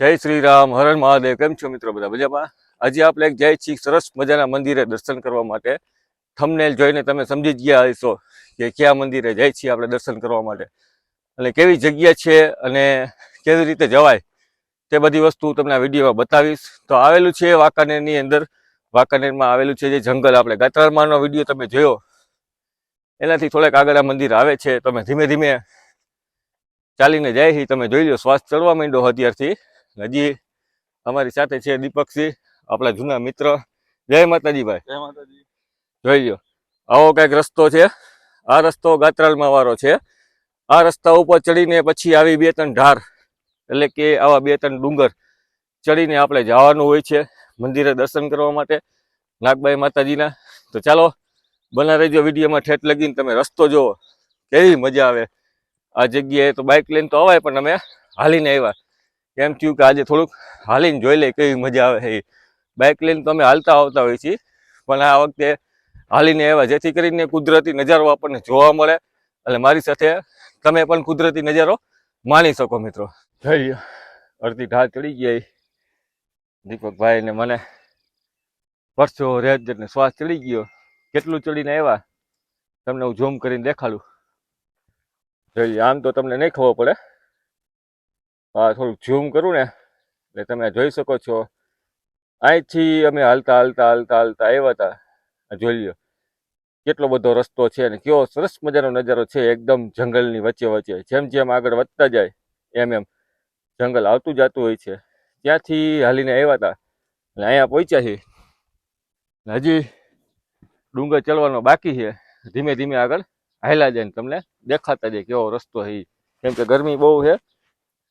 જય શ્રી રામ હરણ મહાદેવ. કેમ છો મિત્રો બધા? મજામાં? આજે આપણે એક જય છીએ સરસ મજાના મંદિરે દર્શન કરવા માટે થમનેલ જોઈને તમે સમજી જ ગયા હશો કે કયા મંદિરે જાય છીએ આપણે દર્શન કરવા માટે. અને કેવી જગ્યા છે અને કેવી રીતે જવાય તે બધી વસ્તુ તમને આ વિડીયોમાં બતાવીશ. તો આવેલું છે વાંકાનેરની અંદર. વાંકાનેરમાં આવેલું છે જે જંગલ આપણે ગાત્રારમાનો વીડિયો તમે જોયો. એનાથી થોડેક આગળ આ મંદિર આવે છે. તમે ધીમે ધીમે ચાલીને જાય છે. તમે જોઈ લો, શ્વાસ ચડવા માંડો અત્યારથી. હજી અમારી સાથે છે દીપકસિંહ આપણા જૂના મિત્ર. જય માતાજી ભાઈ. જય માતાજી. જોઈ લો આવો કંઈક રસ્તો છે. આ રસ્તો ગાત્રાલમાં વાળો છે. આ રસ્તા ઉપર ચડીને પછી આવી બે ત્રણ ઢાર. એટલે કે આવા બે ત્રણ ડુંગર ચડીને આપણે જવાનું હોય છે મંદિરે દર્શન કરવા માટે નાગબાઈ માતાજીના. તો ચાલો બના રહીજો વિડીયોમાં ઠેઠ લગીને તમે રસ્તો જુઓ કેવી મજા આવે. આ જગ્યાએ તો બાઇક લઈને તો અવાય પણ અમે હાલીને આવ્યા. કેમ થયું કે આજે થોડુંક હાલીને જોઈ લે કેવી મજા આવે એ બાઇક લઈને તો અમે હાલતા આવતા હોઈએ છીએ, પણ આ વખતે હાલીને આવ્યા જેથી કરીને કુદરતી નજારો આપણને જોવા મળે. એટલે મારી સાથે તમે પણ કુદરતી નજારો માણી શકો મિત્રો. થઈ અડધી ઘા ચડી ગયા દીપકભાઈ ને મને પરસો રેજ ને શ્વાસ ચડી ગયો. કેટલું ચડીને આવ્યા? તમને હું ઝૂમ કરીને દેખાડું. જોઈએ આમ તો તમને નહીં ખબર પડે. થોડુંક ઝૂમ કરું ને, એટલે તમે જોઈ શકો છો. અહીંથી અમે હાલતા હાલતા હાલતા હાલતા આવ્યા હતા. જોઈ લ્યો. કેટલો બધો રસ્તો છે અને કેવો સરસ મજાનો નજારો છે, એકદમ જંગલની વચ્ચે વચ્ચે. જેમ જેમ આગળ વધતા જાય, એમ એમ. જંગલ આવતું જતું હોય છે. ત્યાંથી હાલીને આવ્યા હતા. અને અહીંયા પહોંચ્યા છીએ. હજી ડુંગર ચડવાનો બાકી છે. ધીમે ધીમે આગળ હાલ્યા જાય તમને દેખાતા જાય કેવો રસ્તો છે કેમ કે ગરમી બહુ છે.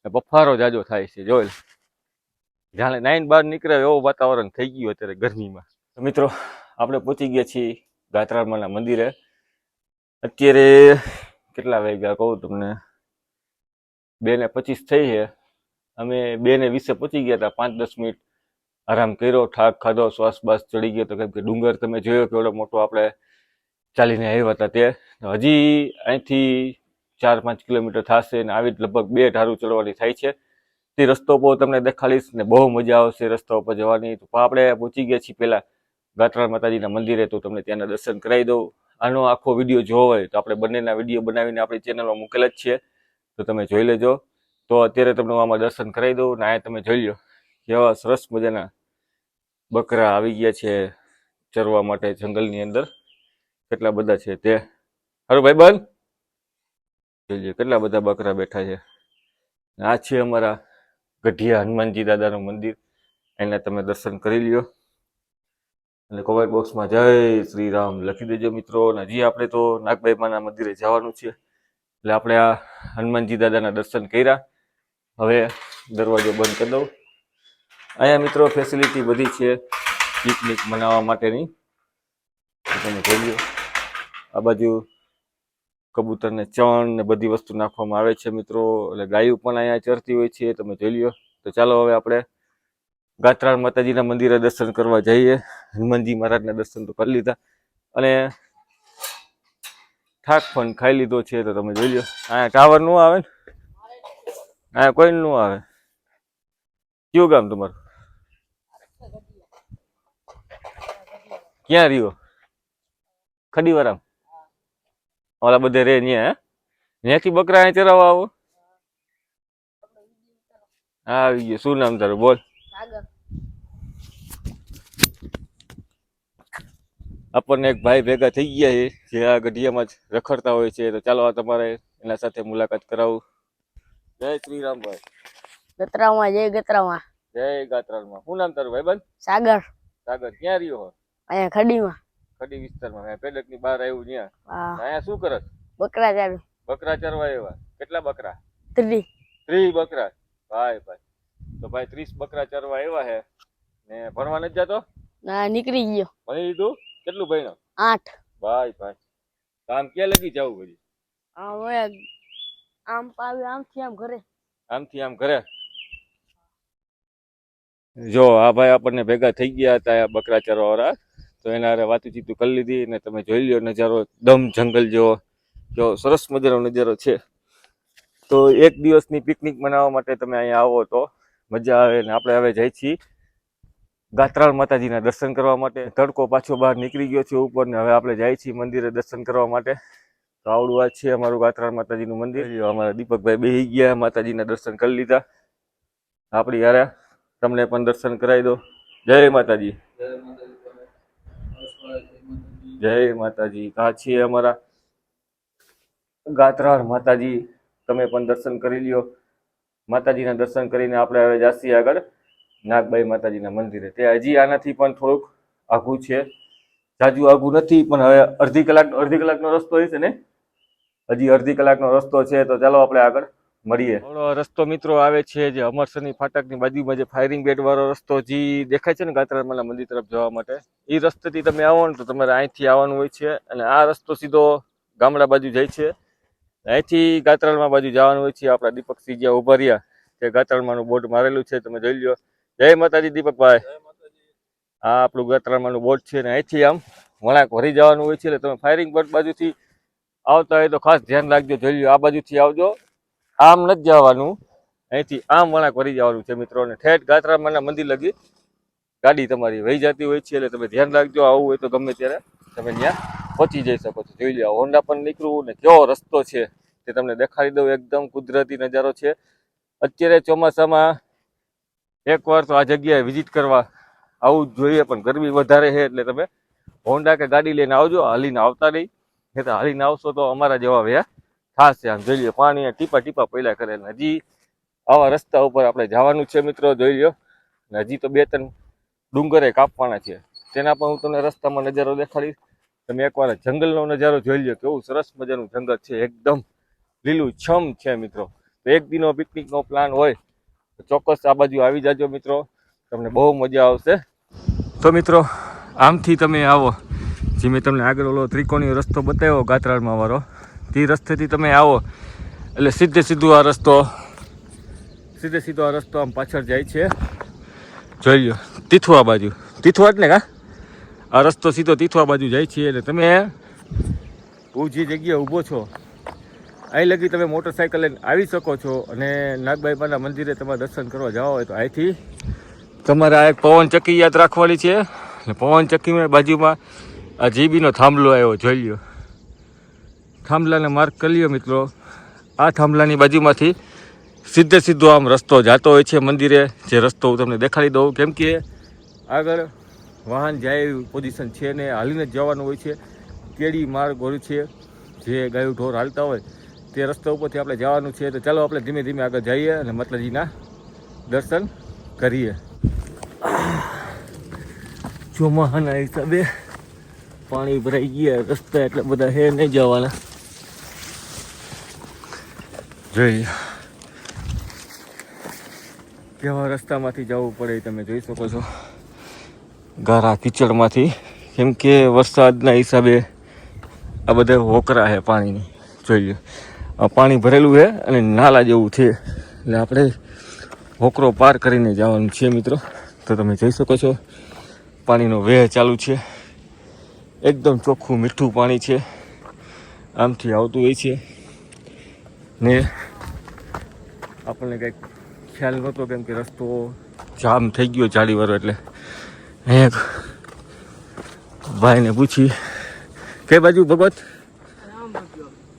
બફારો જાજો થાય છે, જોઈ જાણે નાઈન બાર નીકળે એવું વાતાવરણ થઈ ગયું અત્યારે ગરમીમાં. મિત્રો, આપણે પહોંચી ગયા છીએ ગાત્રામાના મંદિરે. અત્યારે કેટલા વાગ્યા કહું તમને? બે ને પચીસ થઈ છે. અમે બે ને વીસે પહોંચી ગયા હતા, પાંચ દસ મિનિટ આરામ કર્યો ઠાક ખાધો, શ્વાસ બાસ ચડી ગયો તો કેમ કે ડુંગર તમે જોયો કેવડો મોટો આપણે ચાલીને આવ્યા હતા તે હજી અહીંથી ચાર પાંચ કિલોમીટર થશે અને આવી લગભગ બે ઢારું ચડવાની થાય છે. તે રસ્તો પર તમને દેખાડીશ ને બહુ મજા આવશે રસ્તા ઉપર જવાની. તો આપણે પહોંચી ગયા છીએ પહેલાં ગાત્રાળ માતાજીના મંદિરે. તો તમને ત્યાંના દર્શન કરાવી દઉં. આનો આખો વીડિયો જોવો હોય તો આપણે બંનેના વીડિયો બનાવીને આપણી ચેનલમાં મૂકેલા જ છે. તો તમે જોઈ લેજો. તો અત્યારે તમને આમાં દર્શન કરાવી દઉં ને આ તમે જોઈ લો. કેવા સરસ મજાના બકરા આવી ગયા છે ચરવા માટે જંગલની અંદર. કેટલા બધા છે તે. હારું ભાઈ બંધ. જોઈ લો કેટલા બધા બકરા બેઠા છે? આ છે અમારા ગઢિયા હનુમાનજી દાદાનું મંદિર. એને તમે દર્શન કરી લ્યો. અને કોમેન્ટ બોક્સમાં જય શ્રી રામ લખી દેજો મિત્રો. અને હજી આપણે તો નાગભાઈમાના મંદિરે જવાનું છે. એટલે આપણે આ હનુમાનજી દાદાના દર્શન કર્યા. હવે દરવાજો બંધ કરી દઉં. અહીંયા મિત્રો ફેસિલિટી બધી છે પિકનિક મનાવવા માટેની. તમે જોઈ લો આ બાજુ કબૂતરને ચણ ને બધી વસ્તુ નાખવામાં આવે છે મિત્રો. એટલે ગાયું પણ અહીંયા ચરતી હોય છે, તમે જોઈ લ્યો. તો ચાલો હવે આપણે ગાત્રાળ માતાજીના મંદિરે દર્શન કરવા જઈએ. હનુમાનજી મહારાજના દર્શન તો કરી લીધા. અને થાક પણ ખાઈ લીધો છે, તો તમે જોઈ લો અહીંયા ટાવરનું આવે ને? અહીંયા કોઈ નું આવે. કયું ગામ તમારું? ક્યાં રહ્યો? ખડીવારામ? ઓલા બધે રે ન્યા ત્યાંથી બકરા અહીં ચરાવવા આવો. હા આવી ગયો. શું નામ તારું? બોલ. સાગર. આપણને એક ભાઈ ભેગા થઈ ગયા છે જે આ ગઢિયામાં જ રખડતા હોય છે. તો ચાલો આ તમારે એના સાથે મુલાકાત કરાવું. જય શ્રી રામભાઈ ગતરામાં જય ગતરામાં જય ગાત્રાલમાં શું નામ તારું ભાઈબંધ સાગર. સાગર ક્યાં રહ્યો? અહીંયા ખડીમાં. ખડી વિસ્તારમાં. પેડકની બહાર આવ્યું ત્યાં. અહીંયા શું કરસ બકરા ચાલુ બકરા ચરવા એવા કેટલા બકરા? ત્રી. ત્રી બકરા. ભાઈ ભાઈ. તો ભાઈ ત્રીસ બકરા ચરવા એવા હે. ને ભણવા નથી જતો? ના નીકળી ગયો. ભણી લીધું? કેટલું ભણ્યો? આઠ. ભાઈ ભાઈ. કામ ક્યાં લગી જવું પછી? આમ હવે આમ પાવે આમથી આમ ઘરે. આમથી આમ ઘરે? જો આ ભાઈ આપણને ભેગા થઈ ગયા હતા બકરા ચરવા વાળા તો એના હારે વાતચીત કરી લીધી અને તમે જોઈ લ્યો નજારો, દમ જંગલ જેવો, જો સરસ મજાનો નજારો છે. તો એક દિવસની પિકનિક મનાવવા માટે તમે અહીંયા આવો તો મજા આવે ને આપણે હવે જઈ છીએ ગાત્રાળ માતાજીના દર્શન કરવા માટે. તડકો પાછો બહાર નીકળી ગયો છે ઉપર ને હવે આપણે જાય છીએ મંદિરે દર્શન કરવા માટે. તો આવડું આ છે અમારું ગાત્રાળ માતાજીનું મંદિર. અમારા દીપકભાઈ બેહી ગયા, માતાજીના દર્શન કરી લીધા. આપણી યારે તમને પણ દર્શન કરાવી દો. જય માતાજી. જય માતાજી. આ છે અમારા ગાત્રાળ માતાજી. તમે પણ દર્શન કરી લ્યો. માતાજીના દર્શન કરીને આપણે હવે જાસી આગળ નાગબાઈ માતાજીના મંદિરે. તે હજી આનાથી પણ થોડુંક આઘું છે. જાજુ આઘું નથી, પણ હવે અડધી કલાક, અડધી કલાકનો રસ્તો હશે ને? હજી અડધી કલાકનો રસ્તો છે, તો ચાલો આપણે આગળ મળીએ. રસ્તો મિત્રો આવે છે જે અમરસરની ફાટકની બાજુમાં જે ફાયરિંગ બેડ વાળો રસ્તો જે દેખાય છે ને ગાત્રામાના મંદિર તરફ જવા માટે એ રસ્તેથી તમે આવો ને તો તમારે અહીંથી આવવાનું હોય છે અને આ રસ્તો સીધો ગામડા બાજુ જાય છે. અહીંથી ગાત્રાળમાં બાજુ જવાનું હોય છે આપણા દીપકસિંહ જ્યાં ઊભા રહ્યા તે ગાત્રાળમાંનું બોર્ડ મારેલું છે તમે જોઈ લ્યો. જય માતાજી દીપકભાઈ. આ આપણું ગાત્રાળમાંનું બોર્ડ છે અને અહીંથી આમ વળાંક ભરી જવાનું હોય છે એટલે તમે ફાયરિંગ બોર્ડ બાજુથી આવતા હોય તો ખાસ ધ્યાન રાખજો જોઈ લ્યો. આ બાજુથી આવજો. આમ નથી જવાનું. અહીંથી આમ વળાંક વળી જવાનું છે મિત્રો. અને ઠેઠ ગાત્રામાના મંદિર લગી. ગાડી તમારી વહી જતી હોય છે, એટલે તમે ધ્યાન રાખજો, આવું હોય તો ગમે ત્યારે તમે ત્યાં પહોંચી જઈ શકો છો. જોઈ લો હોન્ડા પણ નીકળવું ને કેવો રસ્તો છે તે તમને દેખાડી દઉં. એકદમ કુદરતી નજારો છે. અત્યારે ચોમાસામાં એકવાર તો આ જગ્યાએ વિઝિટ કરવા આવું જ જોઈએ, પણ ગરમી વધારે છે, એટલે તમે હોન્ડા કે ગાડી લઈને આવજો. હાલીને આવતા નહીં. નહીં તો હાલીને આવશો તો અમારા જેવા વ્યા થશે ધ્યાન જોઈ લો પાણી ટીપા ટીપા પહેલા કરે હજી આવા રસ્તા ઉપર આપણે જવાનું છે મિત્રો, જોઈ લો હજી તો બે ત્રણ ડુંગરે કાપવાના છે. તેના પણ હું તમને રસ્તામાં નજારો દેખાડીશ. તમે એકવાર જંગલનો નજારો જોઈ લો કેવું સરસ મજાનું જંગલ છે. એકદમ લીલું છમ છે મિત્રો. તો એક દિનો પિકનિકનો પ્લાન હોય તો ચોક્કસ આ બાજુ આવી જાજો મિત્રો. તમને બહુ મજા આવશે. તો મિત્રો, આમથી તમે આવો. જે મેં તમને આગળ ઓલો ત્રિકોણીય રસ્તો બતાવ્યો, ગાત્રાળમાં વાળો. તે રસ્તેથી તમે આવો. એટલે સીધે સીધું આ રસ્તો. સીધે સીધો આ રસ્તો આમ પાછળ જાય છે. જોઈ લો તીથવા બાજુ. તીથવા જ ને કા? આ રસ્તો સીધો તીથવા બાજુ જાય છે. એટલે તમે ઊંચી જગ્યાએ ઊભો છો અહીં લગી તમે મોટરસાઇકલ લઈને આવી શકો છો અને નાગબાઈબાના મંદિરે તમારે દર્શન કરવા જવા હોય તો અહીંથી તમારે આ એક પવનચક્કી યાદ રાખવાની છે. અને પવનચક્કીમાં બાજુમાં આ જીબીનો થાંભલો આવ્યો, જોઈ લ્યો. થાંભલાને માર્ક કરી લ્યો મિત્રો. આ થાંભલાની બાજુમાંથી સીધે સીધો આમ રસ્તો જતો હોય છે મંદિરે. જે રસ્તો હું તમને દેખાડી દઉં. કેમ કે આગળ વાહન જાય એવી પોઝિશન છે ને હાલીને જ જવાનું હોય છે. કેડી માર્ગ હોય છે. જે ગાયું ઢોર હાલતા હોય તે રસ્તા ઉપરથી આપણે જવાનું છે. તો ચાલો આપણે ધીમે ધીમે આગળ જઈએ અને મતલબજીના દર્શન કરીએ. ચોમાહાના હિસાબે પાણી ભરાઈ ગયા. રસ્તા એટલે બધા હે નહીં જવાના. જોઈએ કેવા રસ્તામાંથી જવું પડે તમે જોઈ શકો છો. ગારા કીચડમાંથી. કેમ કે વરસાદના હિસાબે આ બધા હોકરા છે પાણીની. જોઈએ પાણી ભરેલું છે અને નાલા જેવું છે. એટલે આપણે હોકરો પાર કરીને જવાનું છે મિત્રો. તો તમે જોઈ શકો છો. પાણીનો વેહ ચાલુ છે. એકદમ ચોખ્ખું મીઠું પાણી છે. આમથી આવતું હોય છે. ને આપણને કંઈક ખ્યાલ નહોતો કેમ કે રસ્તો જામ થઈ ગયો જાડીવાળો એટલે. અહીંયા ભાઈને પૂછી કઈ બાજુ ભગવત?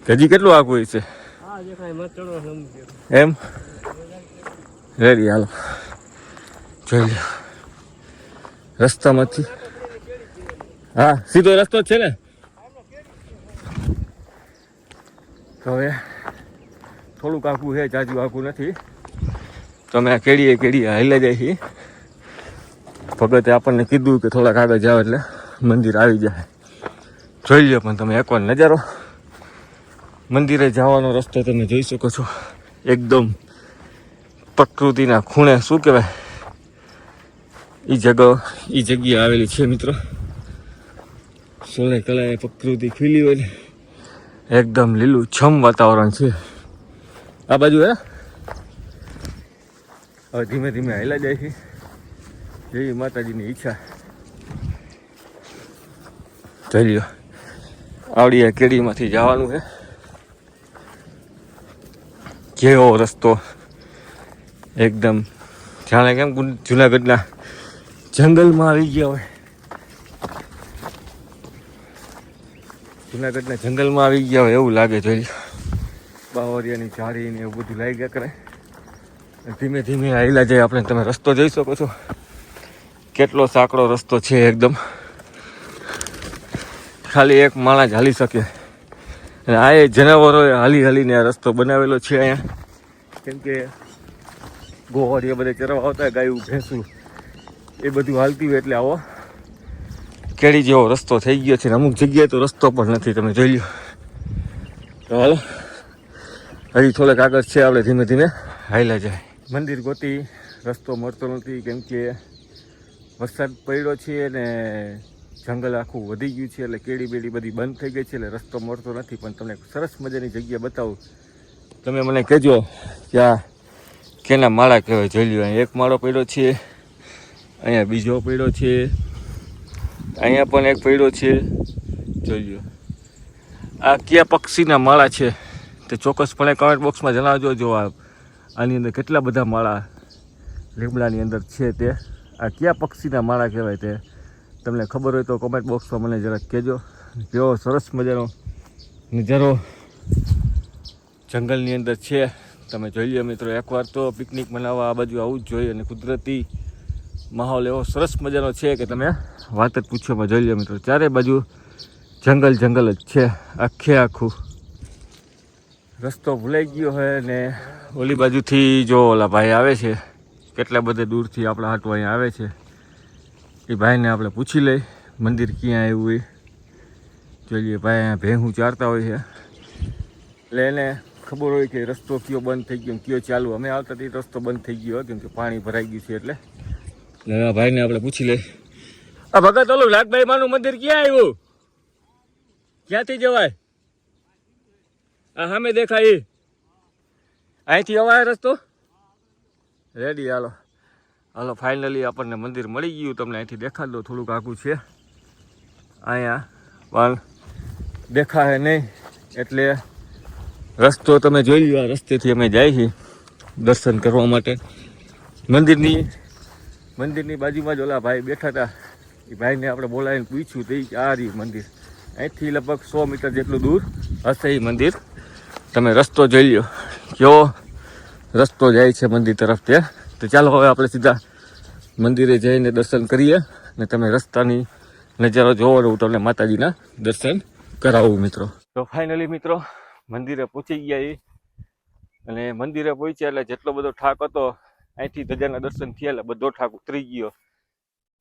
હજી કેટલું આગું હોય છે? એમ? રેડી હાલો. જોઈ લો રસ્તામાંથી. હા સીધો રસ્તો જ છે ને? તો હવે થોડુંક આખું છે, જાજુ આખું નથી. તો અમે આ કેડીએ કેડીએ હાલ્યા જાય છીએ ભગતે આપણને કીધું કે થોડાક આગળ જાઓ એટલે મંદિર આવી જાય. જોઈ લો પણ તમે એકવાર નજારો. મંદિરે જવાનો રસ્તો તમે જોઈ શકો છો. એકદમ પ્રકૃતિના ખૂણે શું કહેવાય? એ જગા એ જગ્યા આવેલી છે મિત્રો. સોળે કલાએ પ્રકૃતિ ખીલી હોય ને, એકદમ લીલું છમ વાતાવરણ છે. આ બાજુ હે? હવે ધીમે ધીમે હાલા જાય છે. જેવી માતાજીની ઈચ્છા. ચાલ્યો લ્યો. આવડી કેડીમાંથી જવાનું છે કેવો રસ્તો. એકદમ. જાણે કેમ જુનાગઢના જંગલમાં આવી ગયા હોય. જુનાગઢના જંગલમાં આવી ગયા હોય એવું લાગે જોઈ. બાવરિયાની જાળી ને એવું બધું લાગ્યા કરે. ધીમે ધીમે આવેલા જાય આપણે તમે રસ્તો જોઈ શકો છો. કેટલો સાંકડો રસ્તો છે એકદમ. ખાલી એક માણસ હાલી શકે. અને આ એ જનાવરોએ હાલી હાલીને આ રસ્તો બનાવેલો છે અહીંયા. કેમ કે ગોવાળિયા બધે ચરવા આવતા ગાયું, ભેંસું, એ બધું હાલતી હોય એટલે આવો. કેડી જેવો રસ્તો થઈ ગયો છે અમુક જગ્યાએ તો રસ્તો પણ નથી, તમે જોઈ લો હાલો. હજી થોડેક આગળ છે આપણે ધીમે ધીમે. હાલ્યા જાય. મંદિર ગોતી રસ્તો મળતો નથી કેમ કે વરસાદ પડ્યો છે ને જંગલ આખું વધી ગયું છે એટલે કેડી બેડી બધી બંધ થઈ ગઈ છે એટલે રસ્તો મળતો નથી. પણ તમને સરસ મજાની જગ્યા બતાવું. તમે મને કહેજો કે આ કેના માળા કહેવાય જોઈ લ્યો. અહીંયા એક માળો પડ્યો છે અહીંયા બીજો પડ્યો છે અહીંયા પણ એક પડ્યો છે. જોઈ લ્યો. આ કયા પક્ષીના માળા છે? તે ચોક્કસપણે કમેન્ટ બોક્સમાં જણાવજો જો આની અંદર કેટલા બધા માળા લીમડાની અંદર છે તે. આ કયા પક્ષીના માળા કહેવાય તે? તમને ખબર હોય તો કોમેન્ટ બોક્સમાં મને જરાક કહેજો. કેવો સરસ મજાનો નજારો જંગલની અંદર છે. તમે જોઈ લો મિત્રો, એકવાર તો પિકનિક મનાવવા આ બાજુ આવવું જ જોઈએ અને કુદરતી માહોલ એવો સરસ મજાનો છે કે તમે વાત જ પૂછોમાં જોઈ લો મિત્રો. ચારે બાજુ જંગલ જંગલ જ છે. આખે આખું રસ્તો ભૂલાઈ ગયો હોય ને ઓલી બાજુથી જો ઓલા ભાઈ આવે છે, કેટલા બધે દૂરથી આપણા હાટો અહીંયા આવે છે, એ ભાઈને આપણે પૂછી લઈ, મંદિર ક્યાં આવ્યું હોય જોઈએ ભાઈ અહીંયા ભેહું ચારતા હોય છે. એટલે એને ખબર હોય કે રસ્તો કયો બંધ થઈ ગયો કયો ચાલુ. અમે આવતા તે રસ્તો બંધ થઈ ગયો, કેમ કે પાણી ભરાઈ ગયું છે એટલે. એટલે ભાઈને આપણે પૂછી લઈ. આ ભગત ઓલું લાખભાઈ માનું મંદિર ક્યાં આવ્યું? ક્યાંથી જવાય? આ સામે દેખાય. અહીંથી અવાય રસ્તો. રેડી હાલો. હાલો ફાઇનલી આપણને મંદિર મળી ગયું. તમને અહીંથી દેખાડ દો થોડુંક આઘું છે. અહીંયા પણ દેખાય નહીં, એટલે રસ્તો તમે જોઈ લો આ રસ્તેથી અમે જાય છીએ દર્શન કરવા માટે. મંદિરની મંદિરની બાજુમાં જ ઓલા ભાઈ બેઠા હતા. એ ભાઈને આપણે બોલાવીને પૂછ્યું તો આ રહ્યું મંદિર? અહીંથી લગભગ સો મીટર જેટલું દૂર હશે એ મંદિર. તમે રસ્તો જોઈ લો કેવો રસ્તો જાય છે મંદિર તરફ તે તો ચાલો હવે આપણે સીધા મંદિરે જઈને દર્શન કરીએ ને તમે રસ્તાની નજારો જોવો ને હું તમને માતાજીના દર્શન કરાવું મિત્રો. તો ફાઇનલી મિત્રો, મંદિરે પહોંચી ગયા એ. અને મંદિરે પહોંચ્યા એટલે જેટલો બધો ઠાક હતો અહીંથી ધજાના દર્શન થયા એટલે બધો ઠાક ઉતરી ગયો.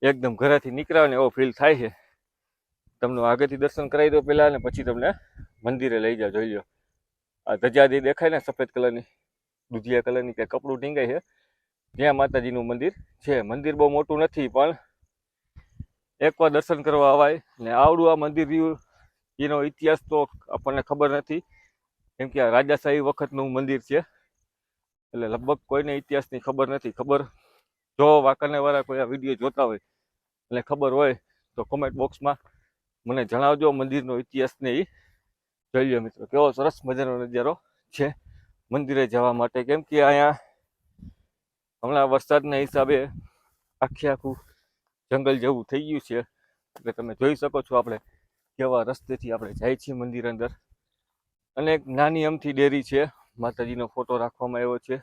એકદમ ઘરેથી નીકળ્યા ને એવો ફીલ થાય છે. તમને આગળથી દર્શન કરાવી દો પહેલાં અને પછી તમને મંદિરે લઈ જાઓ, જોઈ લો આ ધજાદી દેખાય ને સફેદ કલરની, દૂધિયા કલરની કે કપડું ટીંગાય છે, ત્યાં માતાજીનું મંદિર છે. મંદિર બહુ મોટું નથી, પણ એકવાર દર્શન કરવા અવાય. ને આવડું આ મંદિર એનો ઇતિહાસ તો આપણને ખબર નથી. કેમ કે આ રાજાશાહી વખતનું મંદિર છે. એટલે લગભગ કોઈને ઇતિહાસની ખબર નથી. ખબર જો વાંકાનેવાળા કોઈ આ વીડિયો જોતા હોય, એટલે ખબર હોય, તો કોમેન્ટ બોક્સમાં મને જણાવજો મંદિરનો ઇતિહાસ ને એ જોઈ લો મિત્રો, કેવો સરસ મજાનો નજારો છે મંદિરે જવા માટે. કેમ કે અહીંયા હમણાં વરસાદના હિસાબે આખે આખું જંગલ જેવું થઈ ગયું છે. એટલે તમે જોઈ શકો છો આપણે કેવા રસ્તેથી આપણે જાય છીએ મંદિર અંદર. અને એક નાની અમથી ડેરી છે, માતાજીનો ફોટો રાખવામાં આવ્યો છે.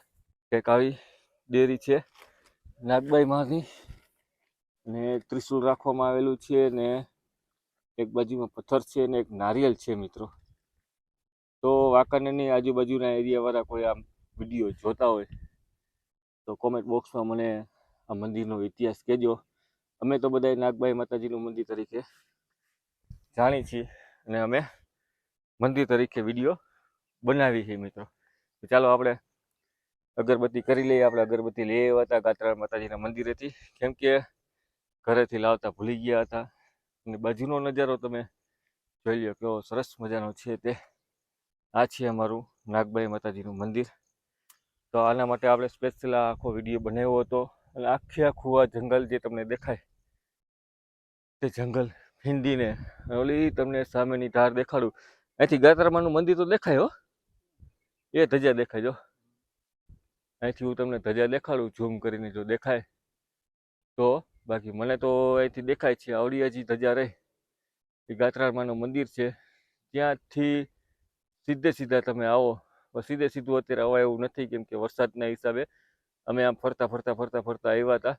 કંઈક આવી ડેરી છે, નાગબાઈ માની. ને એક ત્રિશુલ રાખવામાં આવેલું છે ને એક બાજુમાં પથ્થર છે ને એક નારિયેલ છે મિત્રો. તો વાંકાનેરની આજુબાજુના એરિયાવાળા કોઈ આમ વીડિયો જોતા હોય, તો કોમેન્ટ બોક્સમાં મને આ મંદિરનો ઇતિહાસ કહેજો. અમે તો બધાય નાગબાઈ માતાજીનું મંદિર તરીકે જાણી છીએ અને અમે મંદિર તરીકે વીડિયો બનાવી છે મિત્રો. ચાલો આપણે અગરબત્તી કરી લઈએ. આપણે અગરબત્તી લઈ આવ્યા હતા ગાત્રા માતાજીના મંદિરેથી કેમ કે ઘરેથી લાવતા ભૂલી ગયા હતા. અને બાજુનો નજારો તમે જોઈ લો કેવો સરસ મજાનો છે તે. આ છે અમારું નાગબાઈ માતાજીનું મંદિર. તો આના માટે આપણે સ્પેશિયલ આખો વીડિયો બનાવ્યો હતો. અને આખે આખું આ જંગલ જે તમને દેખાય, તે જંગલ હિન્દીને ઓલી તમને સામેની ધાર દેખાડું. અહીંથી ગાત્રામાનું મંદિર તો દેખાય હો. એ ધજા દેખાય જો. અહીંથી હું તમને ધજા દેખાડું, ઝૂમ કરીને જો દેખાય. તો બાકી મને તો અહીંથી દેખાય છે આવડિયાજી ધજા રહે. એ ગાત્રાળમાનું મંદિર છે. ત્યાંથી સીધે સીધા તમે આવો. સીધે સીધું અત્યારે આવા એવું નથી કેમ કે વરસાદના હિસાબે અમે આમ ફરતા ફરતા ફરતા ફરતા આવ્યા હતા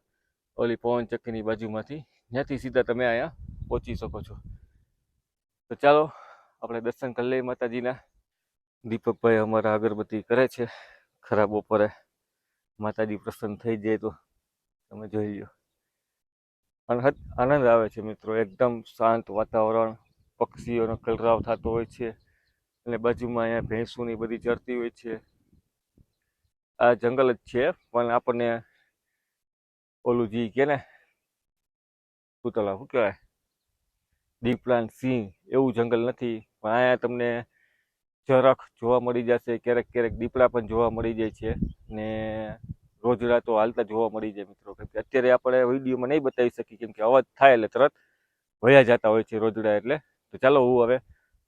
ઓલી પવન ચક્કીની બાજુમાંથી. ત્યાંથી સીધા તમે અહીંયા પહોંચી શકો છો. તો ચાલો, આપણે દર્શન કરી લઈએ માતાજીના. દીપકભાઈ અમારા અગરબત્તી કરે છે ખરાબ બપોરે. માતાજી પ્રસન્ન થઈ જાય તો તમે જોઈ લો અનહદ આનંદ આવે છે મિત્રો. એકદમ શાંત વાતાવરણ, પક્ષીઓનો કલરાવ થતો હોય છે. અને બાજુમાં અહીંયા ભેંસોની બધી ચરતી હોય છે. આ જંગલ જ છે, પણ આપણને ઓલું જી કે ને, પૂતળા, શું કહેવાય? દીપલાન સિંહ, એવું જંગલ નથી. પણ અહીંયા તમને ચરખ જોવા મળી જશે, ક્યારેક ક્યારેક દીપડા પણ જોવા મળી જાય છે. ને રોજડા તો હાલતા જોવા મળી જાય મિત્રો, કેમ કે અત્યારે આપણે વિડીયોમાં નહીં બતાવી શકીએ, કેમ કે અવાજ થાય એટલે તરત વયા જતા હોય છે રોજડા એટલે. તો ચાલો હું હવે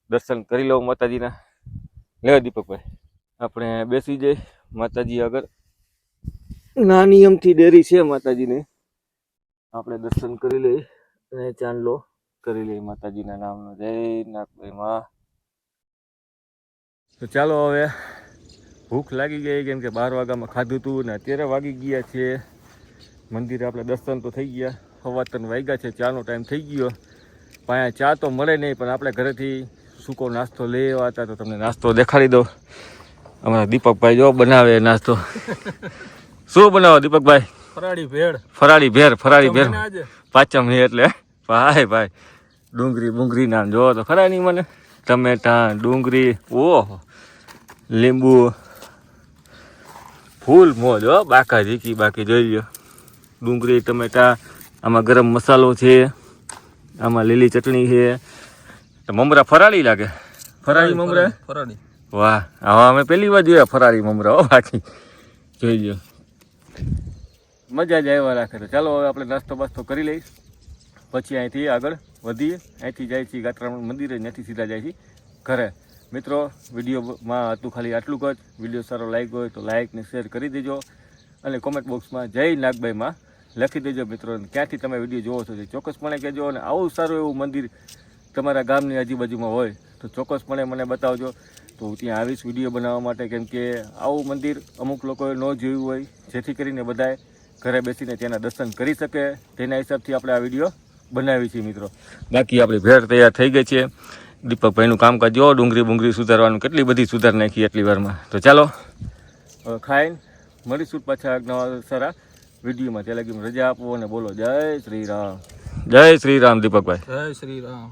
દર્શન કરી લઉં માતાજીના. લે દીપકભાઈ આપણે બેસી જઈ માતાજી આગળ. નાની અમથી ડેરી છે માતાજીની. આપણે દર્શન કરી લઈ અને ચાંદલો કરી લઈ માતાજીના નામનો. જય નાગભાઈ માં. તો ચાલો હવે ભૂખ લાગી ગઈ કેમ કે બાર વાગ્યામાં ખાધું હતું ને અત્યારે વાગી ગયા છે. મંદિરે આપણે દર્શન તો થઈ ગયા. સવા ત્રણ વાગ્યા છે ચાનો ટાઈમ થઈ ગયો. પણ ચા તો મળે નહીં પણ આપણે ઘરેથી સૂકો નાસ્તો લઈ આવ્યા હતા તો તમને નાસ્તો દેખાડી દો અમારા દીપકભાઈ જો બનાવે નાસ્તો. શું બનાવો દીપકભાઈ? ફરાળી ભેળ. ફરાળી ભેર ફરાળી ભેર પાચમ છે એટલે. ભાઈ ભાઈ. ડુંગળી બુંગળી નામ જોવો તો ખરા નહીં મને. ટમેટા ડુંગળી ઓહો. લીંબુ. ફૂલ મોજ હો. બાકા જીકી બાકી જોઈ લો ડુંગળી ટમેટા. આમાં ગરમ મસાલો છે. આમાં લીલી ચટણી છે. તો મમરા ફરાળી લાગે? ફરાળી મમરા? ફરાળી વાહ આવા અમે પહેલી વાર જોયા ફરાળી મમરા હો બાકી. જોઈ જો મજા જ આવ્યા રાખે તો ચાલો હવે આપણે નાસ્તો બાસ્તો કરી લઈશ પછી અહીંથી આગળ વધીએ. અહીંથી જાય છે ગાત્રામણ મંદિરે ત્યાંથી સીધા જાય છે ઘરે. મિત્રો વિડીયોમાં હતું ખાલી આટલું જ. વીડિયો સારો લાઈક હોય તો લાઇક ને શેર કરી દેજો. અને કોમેન્ટ બોક્સમાં જય નાગભાઈમાં લખી દેજો મિત્રો. ક્યાંથી તમે વીડિયો જોવો છો તે ચોક્કસપણે કહેજો. અને આવું સારું એવું મંદિર તમારા ગામની આજુબાજુમાં હોય તો ચોક્કસપણે મને બતાવજો. તો હું ત્યાં આવીશ વીડિયો બનાવવા માટે કેમ કે આવું મંદિર અમુક લોકોએ ન જોયું હોય. જેથી કરીને બધાએ ઘરે બેસીને તેના દર્શન કરી શકે. તેના હિસાબથી આપણે આ વીડિયો બનાવી છીએ મિત્રો. બાકી આપણી ભેર તૈયાર થઈ ગઈ છે. દીપકભાઈનું કામકાજ જો ડુંગળી બુંગળી સુધારવાનું કેટલી બધી સુધાર નાખી એટલી વારમાં. તો ચાલો હવે ખાઈને મળીશું પાછા નવા સારા વિડીયોમાં. ત્યાં લગી રજા આપો અને બોલો જય શ્રી રામ. જય શ્રી રામ દીપકભાઈ. જય શ્રી રામ.